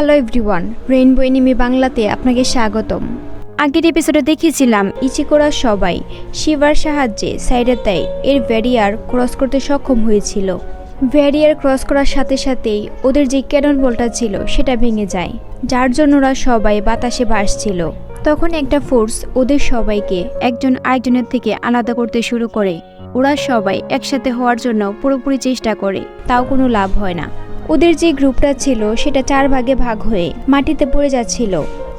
Hello everyone, rainbow enemy বাংলাতে আপনাকে স্বাগতম। আগের এপিসোডে দেখিয়েছিলাম ইচিকোরা সবাই শিবার সাহায্যে সাইডেতাই এর ব্যারিয়ার ক্রস করতে সক্ষম হয়েছিল। ব্যারিয়ার ক্রস করার সাথে সাথেই ওদের যে ক্যানন বলটা ছিল, সেটা ভেঙে যায়, যার জন্য ওরা সবাই বাতাসে ভাসছিল। তখন একটা ফোর্স ওদের সবাইকে একজন আরেকজনের থেকে আলাদা করতে শুরু করে। ওরা সবাই একসাথে হওয়ার জন্য পুরোপুরি চেষ্টা করে, তাও কোনো লাভ হয় না। ওদের যে গ্রুপটা ছিল, সেটা চার ভাগে ভাগ হয়ে মাটিতে পড়ে যাচ্ছিল।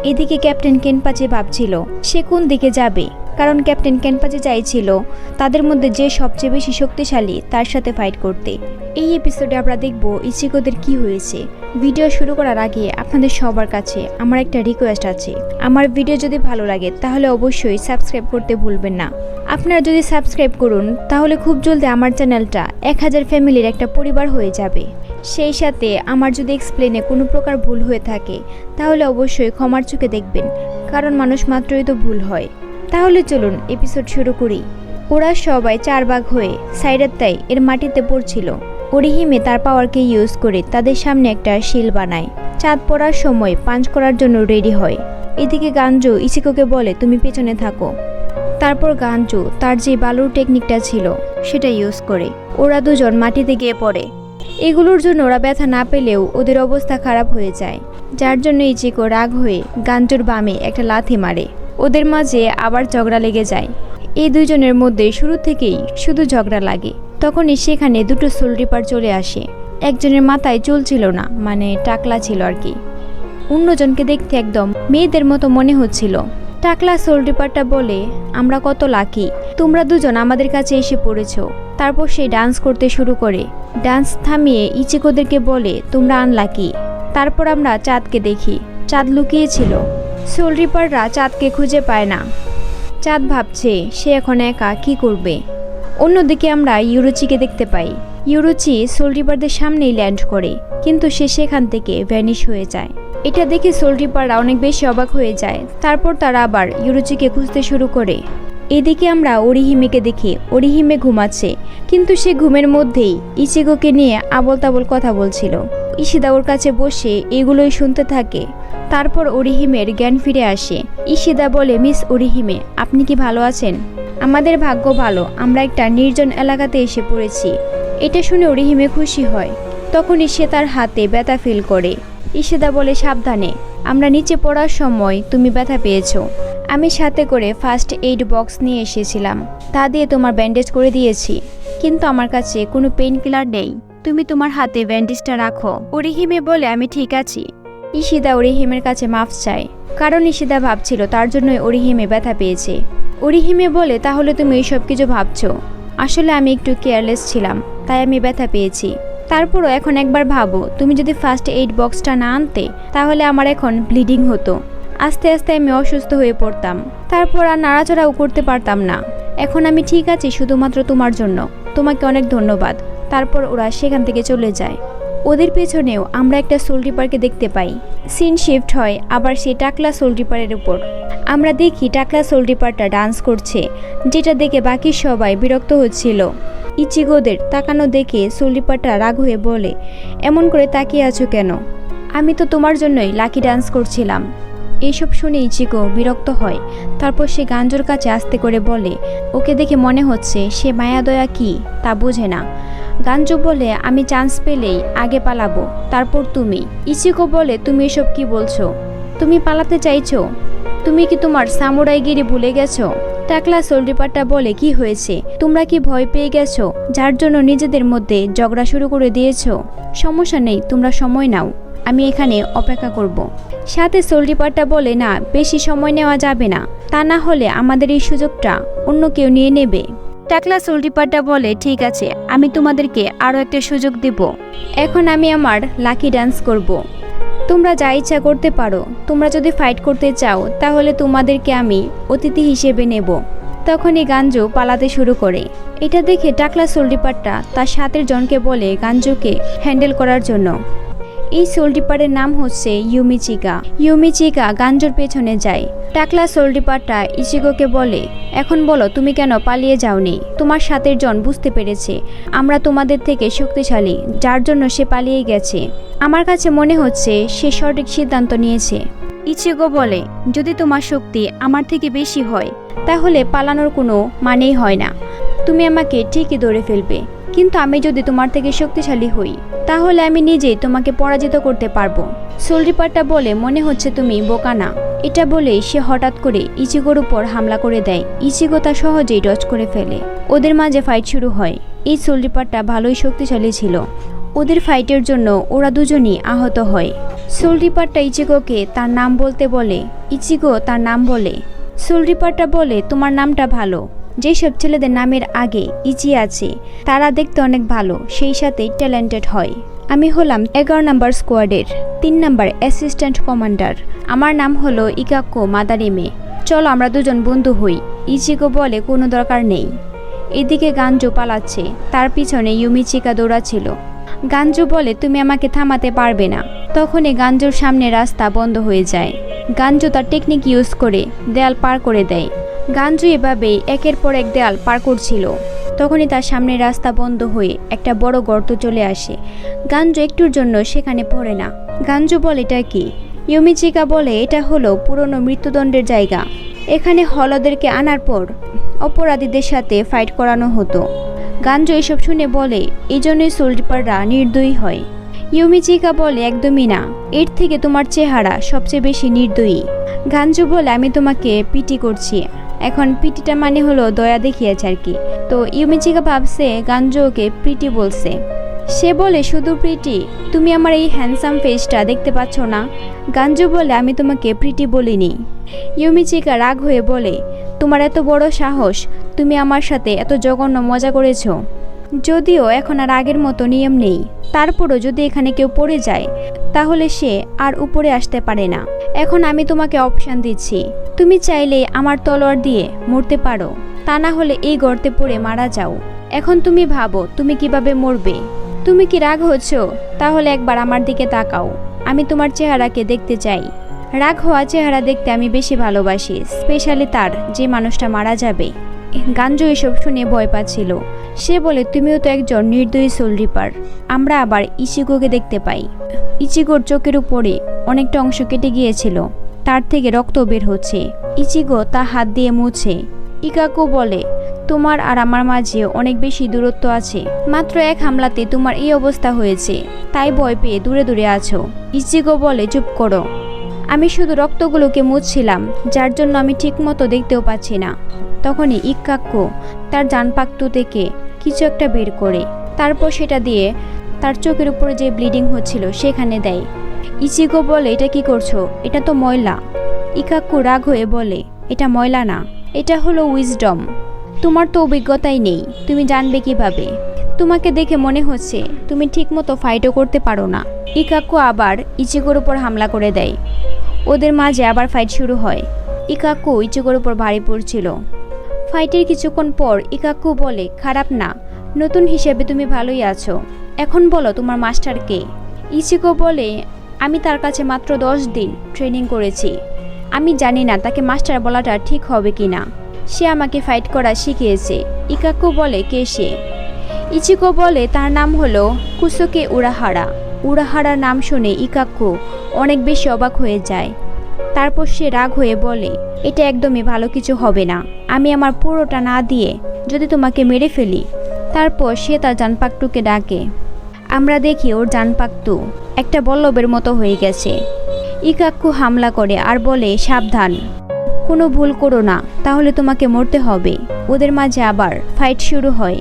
এদিকে ক্যাপ্টেন কেনপাচে ভাবছিল, সে কোন দিকে যাবে? কারণ ক্যাপ্টেন কেনপাচে চাইছিল তাদের মধ্যে যে সবচেয়ে বেশি শক্তিশালী, তার সাথে ফাইট করতে। এই এপিসোডে আমরা দেখব ইচিকোদের কি হয়েছে। ভিডিও শুরু করার আগে আপনাদের সবার কাছে আমার একটা রিকোয়েস্ট আছে। আমার ভিডিও যদি ভালো লাগে, তাহলে অবশ্যই সাবস্ক্রাইব করতে ভুলবেন না। আপনারা যদি সাবস্ক্রাইব করুন, তাহলে খুব জলদি আমার চ্যানেলটা এক হাজার ফ্যামিলির একটা পরিবার হয়ে যাবে। সেই সাথে আমার যদি এক্সপ্লেনে কোনো প্রকার ভুল হয়ে থাকে, তাহলে অবশ্যই ক্ষমার চোখে দেখবেন, কারণ মানুষ মাত্রই তো ভুল হয়। তাহলে চলুন এপিসোড শুরু করি। ওরা সবাই চার ভাগ হয়ে সাইডের তাই এর মাটিতে পড়ছিল। অরিহিমে তার পাওয়ারকে ইউজ করে তাদের সামনে একটা শিল বানায়। চাঁদ পড়ার সময় পাঞ্চ করার জন্য রেডি হয়। এদিকে গাঞ্জু ইচিকোকে বলে, তুমি পেছনে থাকো। তারপর গাঞ্জু তার যে বালুর টেকনিকটা ছিল, সেটা ইউজ করে। ওরা দুজন মাটিতে গিয়ে পড়ে। এগুলোর জন্য ওরা ব্যথা না পেলেও ওদের অবস্থা খারাপ হয়ে যায়। যার জন্য ইচিকো রাগ হয়ে গাঞ্জুর বামে একটা লাথি মারে। ওদের মাঝে আবার ঝগড়া লেগে যায়। এই দুজনের মধ্যে শুরু থেকেই শুধু ঝগড়া লাগে। তখনই সেখানে দুটো সোল রিপার চলে আসে। একজনের মাথায় চুল ছিল না মানে টাকলা ছিল আর কি। অন্যজনকে দেখতে একদম মেয়েদের মতো মনে হচ্ছিল। টাকলা সোল রিপারটা বলে, আমরা কত লাকি। তোমরা দুজন আমাদের কাছে এসে পড়েছ। তারপর সে ডান্স করতে শুরু করে। ডান্স থামিয়ে ইচিকোদেরকে বলে, তোমরা আনলাকি। তারপর আমরা চাঁদকে দেখি। চাঁদ লুকিয়েছিল। সোল রিপাররা চাঁদকে খুঁজে পায় না। চাঁদ ভাবছে, সে এখন একা, কি করবে? অন্যদিকে আমরা ইউরোচিকে দেখতে পাই। ইউরোচি সোল রিপারদের সামনেই ল্যান্ড করে, কিন্তু সে সেখান থেকে ভ্যানিশ হয়ে যায়। এটা দেখে সোল রিপাররা অনেক বেশি অবাক হয়ে যায়। তারপর তারা আবার ইউরোচিকে খুঁজতে শুরু করে। এদিকে আমরা অরিহিমেকে দেখি। অরিহিমে ঘুমাচ্ছে। কিন্তু সে ঘুমের মধ্যেই ইচিগোকে নিয়ে আবল তাবল কথা বলছিল। ইশিদা ওর কাছে বসে এগুলোই শুনতে থাকে। তারপর অরিহিমের জ্ঞান ফিরে আসে। ইশিদা বলে, মিস অরিহিমে আপনি কি ভালো আছেন? আমাদের ভাগ্য ভালো। আমরা একটা নির্জন এলাকাতে এসে পড়েছি। এটা শুনে অরিহিমে খুশি হয়। তখনই সে তার হাতে ব্যথা ফিল করে। ইশিদা বলে, সাবধানে, আমরা নিচে পড়ার সময় তুমি ব্যথা পেয়েছ। আমি সাথে করে ফার্স্ট এইড বক্স নিয়ে এসেছিলাম। তা দিয়ে তোমার ব্যান্ডেজ করে দিয়েছি। কিন্তু আমার কাছে কোনো পেইন কিলার নেই। তুমি তোমার হাতে ব্যান্ডেজটা রাখো। অরিহিমে বলে, আমি ঠিক আছি। ইশিদা অরিহিমের কাছে মাফ চায়। কারণ ইশিদা ভাবছিল, তার জন্যই অরিহিমে ব্যথা পেয়েছে। অরিহিমে বলে, তাহলে তুমি এইসব কিছু ভাবছ। আসলে আমি একটু কেয়ারলেস ছিলাম, তাই আমি ব্যথা পেয়েছি। তারপরও এখন একবার ভাবো, তুমি যদি ফার্স্ট এইড বক্সটা না আনতে, তাহলে আমার এখন ব্লিডিং হতো। আস্তে আস্তে আমি অসুস্থ হয়ে পড়তাম। তারপর আর নাড়াচড়াও করতে পারতাম না। এখন আমি ঠিক আছি শুধুমাত্র তোমার জন্য। তোমাকে অনেক ধন্যবাদ। তারপর ওরা সেখান থেকে চলে যায়। ওদের পেছনেও আমরা একটা সোল রিপারকে দেখতে পাই। সিন শিফট হয় আবার সে টাকলা সোল রিপারের উপর। আমরা দেখি টাকলা সোল রিপারটা ডান্স করছে, যেটা দেখে বাকি সবাই বিরক্ত হচ্ছিল। ইচিগোদের তাকানো দেখে সোল রিপারটা রাগ হয়ে বলে, এমন করে তাকিয়ে আছো কেন? আমি তো তোমার জন্যই লাকি ডান্স করছিলাম। এইসব শুনে ইচিকো বিরক্ত হয়, তারপর সে গাঞ্জোর কাছে আস্তে করে বলে, ওকে দেখে মনে হচ্ছে সে মায়াদয়া কি, তা বোঝে না। গাঞ্জু বলে, আমি চান্স পেলেই আগে পালাবো। তারপর তুমি? ইচিকো বলে, তুমি এসব কি বলছো? তুমি পালাতে চাইছো? তুমি কি তোমার সামুরাইগিরি ভুলে গেছো? টাকলা সোলরিপারটা বলে, কি হয়েছে? তোমরা কি ভয় পেয়ে গেছো? যার জন্য নিজেদের মধ্যে ঝগড়া শুরু করে দিয়েছ? সমস্যা নেই, তোমরা সময় নাও। আমি এখানে অপেক্ষা করব। সাথে সোলরিপারটা বলে, না, বেশি সময় নেওয়া যাবে না। তা না হলে আমাদের এই সুযোগটা অন্য কেউ নিয়ে নেবে। টাকলা সোলরিপারটা বলে, ঠিক আছে, আমি তোমাদেরকে আরও একটা সুযোগ দেব। এখন আমি আমার লাকি ডান্স করব। তোমরা যা ইচ্ছা করতে পারো। তোমরা যদি ফাইট করতে চাও, তাহলে তোমাদেরকে আমি অতিথি হিসেবে নেব। তখনই গাঞ্জু পালাতে শুরু করে। এটা দেখে টাকলা সোলরিপারটা তার সাথের জনকে বলে, গাঞ্জুকে হ্যান্ডেল করার জন্য। এই সোলডিপারের নাম হচ্ছে ইউমিচিকা ইউমিচিকা গাঞ্জোর পেছনে যায়। টাকলা সোলডিপারটা ইচিগোকে বলে, এখন বলো, তুমি কেন পালিয়ে যাওনি? তোমার সাথের জন বুঝতে পেরেছে। আমরা তোমাদের থেকে শক্তিশালী, যার জন্য সে পালিয়ে গেছে। আমার কাছে মনে হচ্ছে সে সঠিক সিদ্ধান্ত নিয়েছে। ইচিগো বলে, যদি তোমার শক্তি আমার থেকে বেশি হয়, তাহলে পালানোর কোনো মানেই হয় না। তুমি আমাকে ঠিকই ধরে ফেলবে। কিন্তু আমি যদি তোমার থেকে শক্তিশালী হই, তাহলে আমি নিজেই তোমাকে পরাজিত করতে পারব। সোলরিপারটা বলে, মনে হচ্ছে তুমি বোকা না। এটা বলে সে হঠাৎ করে ইচিগোর উপর হামলা করে দেয়। ইচিগো তা সহজেই ডচ করে ফেলে। ওদের মাঝে ফাইট শুরু হয়। এই সোলরিপারটা ভালোই শক্তিশালী ছিল। ওদের ফাইটের জন্য ওরা দুজনই আহত হয়। সোলরিপারটা ইচিগোকে তার নাম বলতে বলে, ইচিগো তার নাম বলে। সোলরিপারটা বলে, তোমার নামটা ভালো। যেসব ছেলেদের নামের আগে ইচি আছে, তারা দেখতে অনেক ভালো, সেই সাথে ট্যালেন্টেড হয়। আমি হলাম এগারো নাম্বার স্কোয়াডের তিন নাম্বার অ্যাসিস্ট্যান্ট কমান্ডার আমার নাম হলো ইকাক্কো মাদারিমে। চলো আমরা দুজন বন্ধু হই। ইচিগো বলে কোনো দরকার নেই। এদিকে গাঞ্জো পালাচ্ছে, তার পিছনে ইউমিচিকা দৌড়াচ্ছিল। গাঞ্জু বলে, তুমি আমাকে থামাতে পারবে না। তখনই গাঞ্জুর সামনে রাস্তা বন্ধ হয়ে যায়। গাঞ্জু তার টেকনিক ইউজ করে দেয়াল পার করে দেয়। গাঞ্জু এভাবেই একের পর এক দেয়াল পার করছিল। তখনই তার সামনে রাস্তা বন্ধ হয়ে একটা বড় গর্ত চলে আসে। গাঞ্জু একটুর জন্য সেখানে পড়ে না। গাঞ্জু বলে, এটা কি? ইউমিচিকা বলে, এটা হলো পুরনো মৃত্যুদণ্ডের জায়গা। এখানে হলদেরকে আনার পর অপরাধীদের সাথে ফাইট করানো হতো। গাঞ্জু এসব শুনে বলে এই জন্যই সোলডিপাররা নির্দয়ী হয়। ইউমিচিকা বলে, একদমই না। এর থেকে তোমার চেহারা সবচেয়ে বেশি নির্দয়ী। গাঞ্জু বলে, আমি তোমাকে পিটি করছি। এখন পিটিটা মানে হলো দয়া দেখিয়েছে আর কি। তো ইউমিচিকা ভাবছে, গাঞ্জোকে প্রিটি বলছে। সে বলে, শুধু প্রিটি তুমি আমার এই হ্যান্ডসাম ফেসটা দেখতে পাচ্ছ না? গাঞ্জু বলে, আমি তোমাকে প্রিটি বলিনি। ইউমিচিকা রাগ হয়ে বলে, তোমার এত বড় সাহস, তুমি আমার সাথে এত জঘন্য মজা করেছ। যদিও এখন আর আগের মতো নিয়ম নেই। তারপরও যদি এখানে কেউ পড়ে যায়, তাহলে সে আর উপরে আসতে পারে না। এখন আমি তোমাকে অপশান দিচ্ছি। তুমি চাইলে আমার তলোয়ার দিয়ে মরতে পারো। তা না হলে এই গর্তে পড়ে মারা যাও। এখন তুমি ভাবো, তুমি কীভাবে মরবে? তুমি কি রাগ হচ্ছ? তাহলে একবার আমার দিকে তাকাও। আমি তোমার চেহারাকে দেখতে চাই। রাগ হওয়া চেহারা দেখতে আমি বেশি ভালোবাসি, স্পেশালি তার যে মানুষটা মারা যাবে। গাঞ্জু এসব শুনে ভয় পাচ্ছিল। সে বলে, তুমিও তো একজন নির্দয়ী সোল রিপার আমরা আবার ইচিগোকে দেখতে পাই। ইচিগোর চোখের উপরে অনেকটা অংশ কেটে গিয়েছিল। তার থেকে রক্ত বের হচ্ছে। ইচিগো তা হাত দিয়ে মুছে। ইকাকো বলে, তোমার আর আমার মাঝে অনেক বেশি দূরত্ব আছে। মাত্র এক হামলাতে তোমার এই অবস্থা হয়েছে। তাই ভয় পেয়ে দূরে দূরে আছো। ইচিগো বলে, চুপ করো। আমি শুধু রক্তগুলোকে মুছছিলাম, যার জন্য আমি ঠিকমতো দেখতেও পাচ্ছি না। তখনই ইক্কাক্য তার জানপাক্তু থেকে কিছু একটা বের করে, তারপর সেটা দিয়ে তার চোখের উপরে যে ব্লিডিং হচ্ছিল সেখানে দেয়। ইচিগো বলে, এটা কি করছ? এটা তো ময়লা। ইকাক্কু রাগ হয়ে বলে, এটা ময়লা না, এটা হলো উইজডম। তোমার তো অভিজ্ঞতাই নেই, তুমি জানবে কীভাবে? তোমাকে দেখে মনে হচ্ছে তুমি ঠিকমতো ফাইটও করতে পারো না। ইকাক্কু আবার ইচিগোর উপর হামলা করে দেয়। ওদের মাঝে আবার ফাইট শুরু হয়। ইকাক্কু ইচিগোর উপর ভারী পড়ছিল। ফাইটের কিছুক্ষণ পর ইকাক্কু বলে, খারাপ না, নতুন হিসেবে তুমি ভালোই আছো। এখন বলো তোমার মাস্টারকে ইচিকো বলে, আমি তার কাছে মাত্র দশ দিন ট্রেনিং করেছি। আমি জানি না তাকে মাস্টার বলাটা ঠিক হবে কি না সে আমাকে ফাইট করা শিখিয়েছে। ইকাক্কু বলে, কে সে? ইচিকো বলে, তার নাম হলো কুসোকে উড়াহারা। উড়াহারার নাম শুনে ইকাক্কু অনেক বেশি অবাক হয়ে যায়। তারপর সে রাগ হয়ে বলে, এটা একদমই ভালো কিছু হবে না। আমি আমার পুরোটা না দিয়ে যদি তোমাকে মেরে ফেলি। তারপর সে তার জানপাকটুকে ডাকে, আমরা দেখি ওর জানপাকটু একটা বল্লবের মতো হয়ে গেছে। ইকাক্কু হামলা করে আর বলে, সাবধান। কোনো ভুল করো না, তাহলে তোমাকে মরতে হবে। ওদের মাঝে আবার ফাইট শুরু হয়।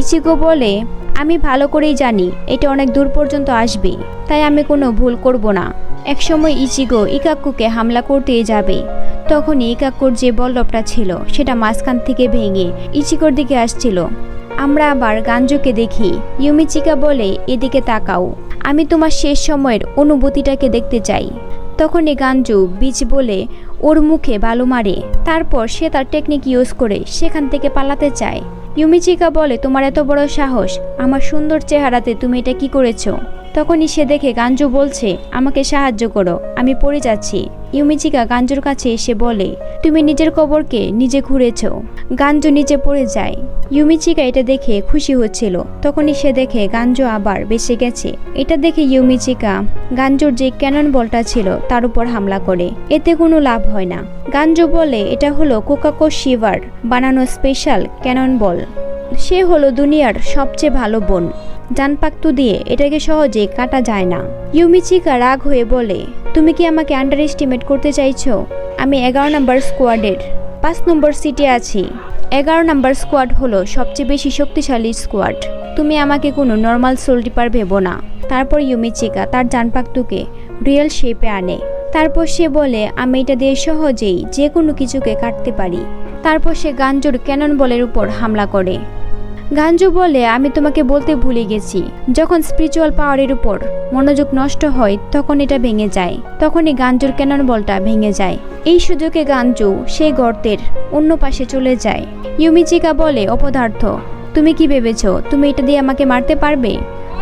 ইচিগো বলে, আমি ভালো করেই জানি, এটা অনেক দূর পর্যন্ত আসবে, তাই আমি কোনো ভুল করব না। একসময় ইচিগো ইকাক্কুকে হামলা করতেই যাবে। তখনই ইকাক্কুর যে বল্লভটা ছিল, সেটা মাঝখান থেকে ভেঙে ইচিকোর দিকে আসছিল। আমরা আবার গাঞ্জুকে দেখি। ইউমিচিকা বলে, এদিকে তাকাও। আমি তোমার শেষ সময়ের অনুভূতিটাকে দেখতে চাই। তখনই গাঞ্জু বীজ বলে, ওর মুখে বালু মারে। তারপর সে তার টেকনিক ইউজ করে সেখান থেকে পালাতে চায়। ইউমিচিকা বলে, তোমার এত বড় সাহস, আমার সুন্দর চেহারাতে তুমি এটা কি করেছ? তখনই সে দেখে গাঞ্জু বলছে, আমাকে সাহায্য করো, আমি পড়ে যাচ্ছি। ইউমিচিকা গাঞ্জুর কাছে এসে বলে, তুমি নিজের কবরকে নিজে ঘুরেছ। গাঞ্জু নিচে পড়ে যায়। ইউমিচিকা এটা দেখে খুশি হচ্ছিল। তখনই সে দেখে গাঞ্জু আবার বেঁচে গেছে। এটা দেখে ইউমিচিকা গাঞ্জুর যে ক্যানন বলটা ছিল, তার উপর হামলা করে। এতে কোনো লাভ হয় না। গাঞ্জু বলে, এটা হলো কোকাকো শিভার বানানো স্পেশাল ক্যানন বল সে হলো দুনিয়ার সবচেয়ে ভালো বোন। জানপাক্তু দিয়ে এটাকে সহজে কাটা যায় না। ইউমিচিকা রাগ হয়ে বলে, তুমি কি আমাকে আন্ডার এস্টিমেট করতে চাইছো? আমি এগারো নম্বর স্কোয়াডের পাঁচ নম্বর সিটে আছি। এগারো নাম্বার স্কোয়াড হলো সবচেয়ে বেশি শক্তিশালী স্কোয়াড। তুমি আমাকে কোনো নর্মাল সোলটিপার ভেবো না। তারপর ইউমিচিকা তার জানপাক্তুকে রিয়েল শেপে আনে। তারপর সে বলে, আমি এটা দিয়ে সহজেই যে কোনো কিছুকে কাটতে পারি। তারপর সে গাঞ্জুর ক্যানন বলের উপর হামলা করে। গাঞ্জু বলে, আমি তোমাকে বলতে ভুলে গেছি। যখন স্পিরিচুয়াল পাওয়ারের উপর মনোযোগ নষ্ট হয়, তখন এটা ভেঙে যায়। তখনই গাঞ্জুর ক্যানন বলটা ভেঙে যায়। এই সুযোগে গাঞ্জু সেই গর্তের অন্য পাশে চলে যায়। ইউমিচিকা বলে, অপদার্থ, তুমি কি ভেবেছো? তুমি এটা দিয়ে আমাকে মারতে পারবে?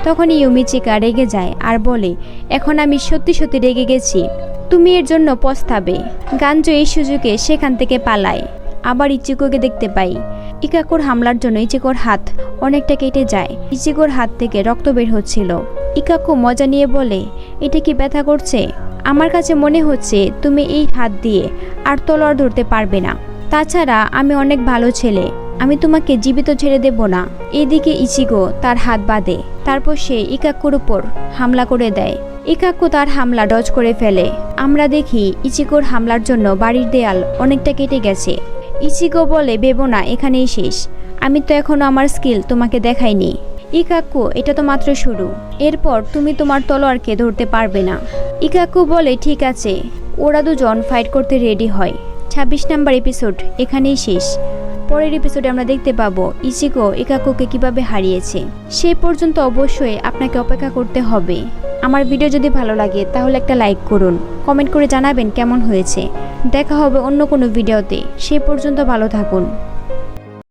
তখনই ইউমিচিকা রেগে যায় আর বলে, এখন আমি সত্যি সত্যি রেগে গেছি। তুমি এর জন্য পস্তাবে। গাঞ্জু এই সুযোগে সেখান থেকে পালায়। আবার ইচিকোকে দেখতে পাই ইকাকুর হামলার জন্য ইচিকোর হাত অনেকটা কেটে যায়। ইচিকোর হাত থেকে রক্ত বের হচ্ছিল। ইকাকু মজা নিয়ে বলে, এটা কি ব্যথা করছে? আমার কাছে মনে হচ্ছে তুমি এই হাত দিয়ে আর তলোয়ার ধরতে পারবে না। তাছাড়া আমি অনেক ভালো ছেলে। আমি তোমাকে জীবিত ছেড়ে দেব না। এদিকে ইচিগো তার হাত বাঁধে। তারপর সে ইকাকুর উপর হামলা করে দেয়। ইকাকু তার হামলা ডজ করে ফেলে। আমরা দেখি ইচিকোর হামলার জন্য বাড়ির দেয়াল অনেকটা কেটে গেছে। ইচিগো বলে ভেবো না, এখানেই শেষ। আমি তো এখনও আমার স্কিল তোমাকে দেখাইনি। ইকাকু, এটা তো মাত্র শুরু। এরপর তুমি তোমার তলোয়ারকে ধরতে পারবে না। ইকাকু বলে, ঠিক আছে। ওরা দুজন ফাইট করতে রেডি হয়। ছাব্বিশ নাম্বার এপিসোড এখানেই শেষ। পরের এপিসোডে আমরা দেখতে পাবো ইচিকো ইকাকুকে কীভাবে হারিয়েছে। সে পর্যন্ত অবশ্যই আপনাকে অপেক্ষা করতে হবে। আমার ভিডিও যদি ভালো লাগে, তাহলে একটা লাইক করুন। কমেন্ট করে জানাবেন কেমন হয়েছে। দেখা হবে অন্য কোনো ভিডিওতে। সে পর্যন্ত ভালো থাকুন।